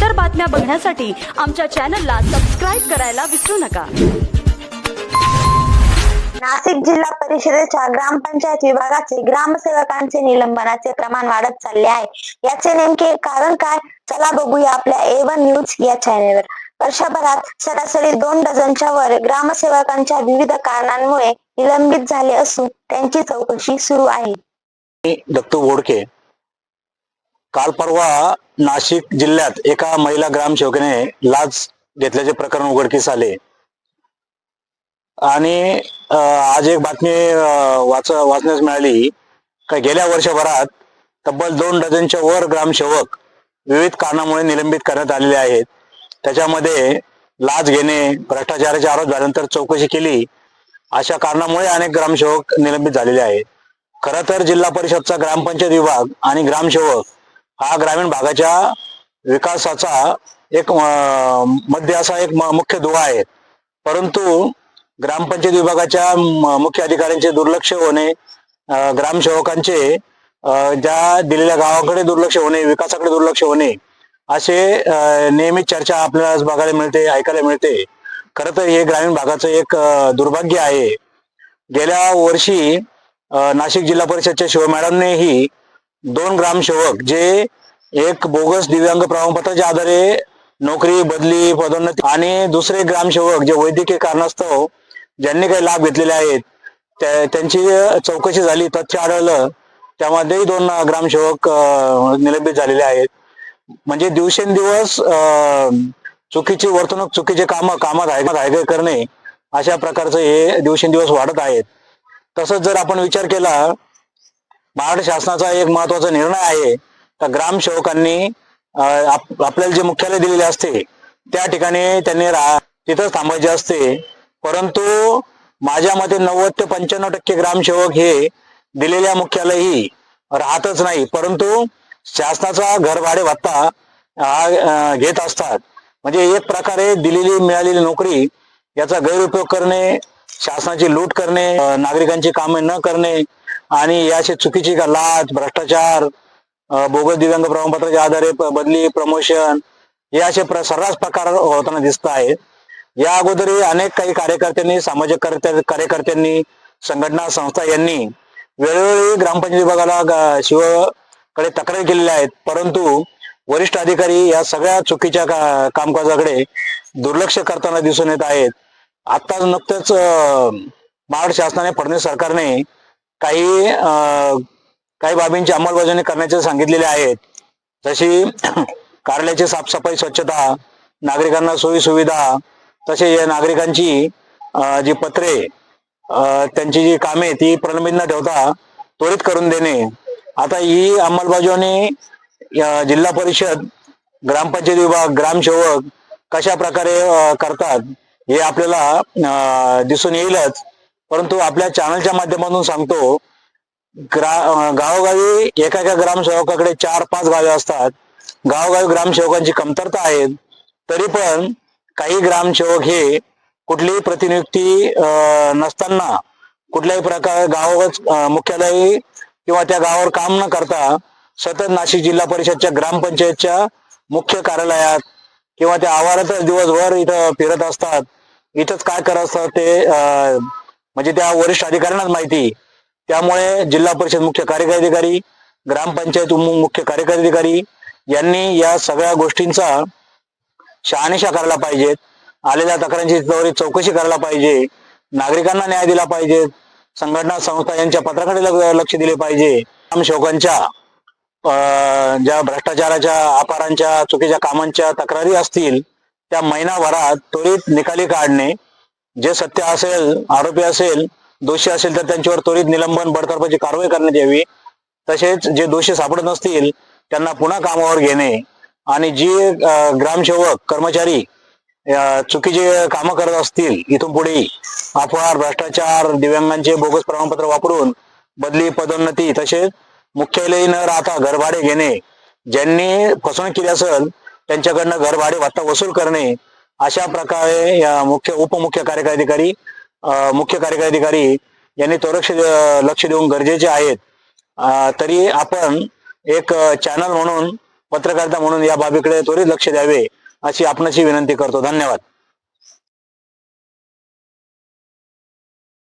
बातम्या बघण्यासाठी आमच्या चॅनलला सबस्क्राईब करायला विसरू नका. नाशिक जिल्हा परिषदेच्या ग्रामपंचायत विभागाचे ग्रामसेवकांचे निलंबनाचे प्रमाण वाढत चालले आहे. याचे नेमके कारण काय? चला बघूया आपल्या ए वन न्यूज या चॅनेलवर वर्षभरात सरासरी दोन डझनच्या वर ग्रामसेवकांच्या विविध कारणांमुळे निलंबित झाले असून त्यांची चौकशी सुरू आहे. दत्तू बोडके काल परवा नाशिक जिल्ह्यात एका महिला ग्रामसेवकाने लाच घेतल्याचे प्रकरण उघडकीस आले. आणि आज एक बातमी वाच वाचण्यास मिळाली. का गेल्या वर्षभरात तब्बल दोन डझनच्या वर ग्रामसेवक विविध कारणामुळे निलंबित करण्यात आलेले आहेत. त्याच्यामध्ये लाच घेणे भ्रष्टाचाराचे आरोप झाल्यानंतर चौकशी केली अशा कारणामुळे अनेक ग्रामसेवक निलंबित झालेले आहेत. खरं तर जिल्हा परिषदचा ग्रामपंचायत विभाग आणि ग्रामसेवक हा ग्रामीण भागाच्या विकासाचा एक मध्य असा एक मुख्य दुवा आहे. परंतु ग्रामपंचायत विभागाच्या मुख्य अधिकाऱ्यांचे दुर्लक्ष होणे ग्रामसेवकांचे ज्या दिलेल्या गावाकडे दुर्लक्ष होणे विकासाकडे दुर्लक्ष होणे असे नेहमी चर्चा आपल्याला बघायला मिळते ऐकायला मिळते. खरं तर हे ग्रामीण भागाचं एक दुर्भाग्य आहे. गेल्या वर्षी नाशिक जिल्हा परिषदच्या शिव दोन ग्रामसेवक जे एक बोगस दिव्यांग प्रमाणपत्राच्या आधारे नोकरी बदली पदोन्नती आणि दुसरे ग्रामसेवक जे वैद्यकीय कारणास्तव ज्यांनी काही लाभ घेतलेले आहेत त्यांची चौकशी झाली तथ्य आढळलं त्यामध्येही दोन ग्रामसेवक निलंबित झालेले आहेत. म्हणजे दिवसेंदिवस चुकीची वर्तणूक चुकीचे काम कामात आहे करणे अशा प्रकारचं हे दिवसेंदिवस वाढत आहेत. तसंच जर आपण विचार केला महाराष्ट्र शासनाचा एक महत्त्वाचा निर्णय आहे. तर ग्रामसेवकांनी आपल्याला जे मुख्यालय दिलेले असते त्या ठिकाणी त्यांनी तिथंच थांबायचे असते. परंतु माझ्या मते नव्वद ते पंच्याण्णव टक्के ग्रामसेवक हे दिलेल्या मुख्यालयही राहतच नाही. परंतु शासनाचा घर भाडे भत्ता हा घेत असतात. म्हणजे एक प्रकारे दिलेली मिळालेली नोकरी याचा गैरउपयोग करणे शासनाची लूट करणे नागरिकांची कामे न करणे आणि या चुकीची लाच भ्रष्टाचार बोगस दिव्यांग प्रमाणपत्राच्या आधारे बदली प्रमोशन हे असे प्र- सर्रास प्रकार होताना दिसत आहेत. या अगोदरही अनेक काही कार्यकर्त्यांनी सामाजिक कार्यकर्त्यांनी संघटना संस्था यांनी वेळोवेळी ग्रामपंचायत विभागाला शिवकडे तक्रार केलेल्या आहेत. परंतु वरिष्ठ अधिकारी या सगळ्या चुकीच्या का- कामकाजाकडे दुर्लक्ष करताना दिसून येत आहेत. आता नुकतंच महाराष्ट्र शासनाने फडणवीस सरकारने काही काही बाबींची अंमलबजावणी करण्याचे सांगितलेले आहेत. जशी कार्यालयाची साफसफाई स्वच्छता नागरिकांना सोयी सुविधा तसे या नागरिकांची जी पत्रे त्यांची जी कामे ती प्रलंबित न ठेवता त्वरित करून देणे. आता ही अंमलबजावणी जिल्हा परिषद ग्रामपंचायत विभाग ग्रामसेवक कशा प्रकारे करतात हे आपल्याला दिसून येईलच. परंतु आपल्या चॅनलच्या माध्यमातून सांगतो ग्रा गावोगावी एका एका ग्रामसेवकाकडे चार पाच गावे असतात. गावोगावी ग्रामसेवकांची कमतरता आहे. तरी पण काही ग्रामसेवक हे कुठलीही प्रतिनियुक्ती नसताना कुठल्याही प्रकारे गावावरच मुख्यालय किंवा त्या गावावर काम न करता सतत नाशिक जिल्हा परिषदच्या ग्रामपंचायतच्या मुख्य कार्यालयात किंवा त्या आवारातच दिवसभर इथं फिरत असतात. इथंच काय करत असतात ते अं, म्हणजे त्या वरिष्ठ अधिकाऱ्यांनाच माहिती त्यामुळे जिल्हा परिषद मुख्य कार्यकारी अधिकारी ग्रामपंचायत मुख्य कार्यकारी अधिकारी यांनी या सगळ्या गोष्टींचा शहानिशा करायला पाहिजेत. आलेल्या तक्रारांची त्वरित चौकशी करायला पाहिजे. नागरिकांना न्याय दिला पाहिजे. संघटना संस्था यांच्या पत्राकडे लक्ष दिले पाहिजे. ग्रामसेवकांच्या ज्या भ्रष्टाचाराच्या अपारांच्या चुकीच्या कामांच्या तक्रारी असतील त्या महिनाभरात त्वरित निकाली काढणे जे सत्य असेल आरोपी असेल दोषी असेल तर त्यांच्यावर त्वरित निलंबन बडतर्फाची कारवाई करण्यात यावी. तसेच जे दोषी सापडत नसतील त्यांना पुन्हा कामावर घेणे आणि जे ग्रामसेवक कर्मचारी चुकीचे कामं करत असतील इथून पुढे अपहार भ्रष्टाचार दिव्यांगांचे बोगस प्रमाणपत्र वापरून बदली पदोन्नती तसेच मुख्यालय न राहता घरभाडे घेणे ज्यांनी फसवणूक केली असेल त्यांच्याकडनं घरभाडे भत्ता वसूल करणे अशा प्रकारे मुख्य उपमुख्य कार्यकारी अधिकारी मुख्य कार्यकारी अधिकारी यांनी त्वरक्ष लक्ष देऊन गरजेचे आहेत. तरी आपण एक चॅनल म्हणून पत्रकारिता म्हणून या बाबीकडे त्वरित लक्ष द्यावे अशी आपणाची विनंती करतो. धन्यवाद.